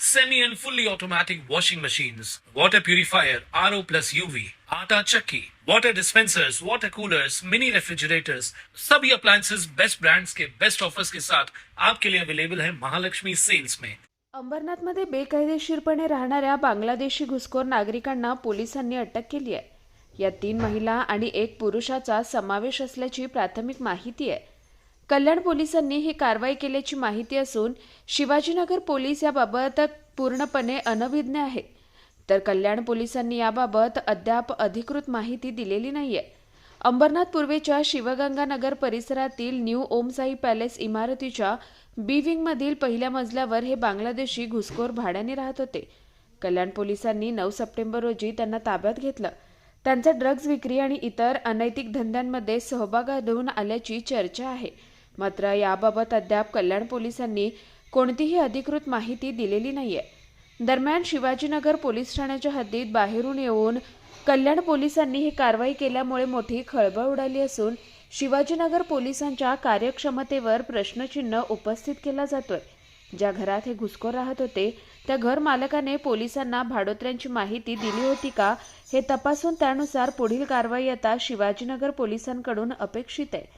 semi and fully automatic washing machines, water purifier, RO plus UV, आटा चक्की, water dispensers, water coolers, mini refrigerators, सभी appliances. Best brands के best offers के साथ आपके लिए अवेलेबल है महालक्ष्मी सेल्स में अंबरनाथमध्ये बेकायदेशीरपणे राहणाऱ्या बांगलादेशी घुसखोर नागरिकांना पोलिसांनी अटक केली आहे. या तीन महिला आणि एक पुरुषाचा समावेश असल्याची प्राथमिक माहिती आहे. कल्याण पोलिसांनी ही कारवाई केल्याची माहिती असून शिवाजीनगर पोलीस याबाबत पूर्णपणे अनभिज्ञ आहे तर कल्याण पोलिसांनी याबाबत अद्याप अधिकृत माहिती दिलेली नाहीये. अंबरनाथ पूर्वेच्या शिवगंगानगर परिसरातील न्यू ओमसाई पॅलेस इमारतीच्या बी विंगमधील पहिल्या मजल्यावर हे बांगलादेशी घुसखोर भाड्याने राहत होते. कल्याण पोलिसांनी नऊ सप्टेंबर रोजी त्यांना ताब्यात घेतलं. त्यांचा ड्रग्ज विक्री आणि इतर अनैतिक धंद्यांमध्ये सहभाग आढळून आल्याची चर्चा आहे. मात्र याबाबत अद्याप कल्याण पोलिसांनी कोणतीही अधिकृत माहिती दिलेली नाहीये. दरम्यान शिवाजीनगर पोलीस ठाण्याच्या हद्दीत बाहेरून येऊन कल्याण पोलिसांनी ही कारवाई केल्यामुळे मोठी खळबळ उडाली असून शिवाजीनगर पोलिसांच्या कार्यक्षमतेवर प्रश्नचिन्ह उपस्थित केला जातोय. ज्या घरात हे घुसखोर राहत होते त्या घर मालकाने पोलिसांना भाडोत्र्यांची माहिती दिली होती का हे तपासून त्यानुसार पुढील कारवाई आता शिवाजीनगर पोलिसांकडून अपेक्षित आहे.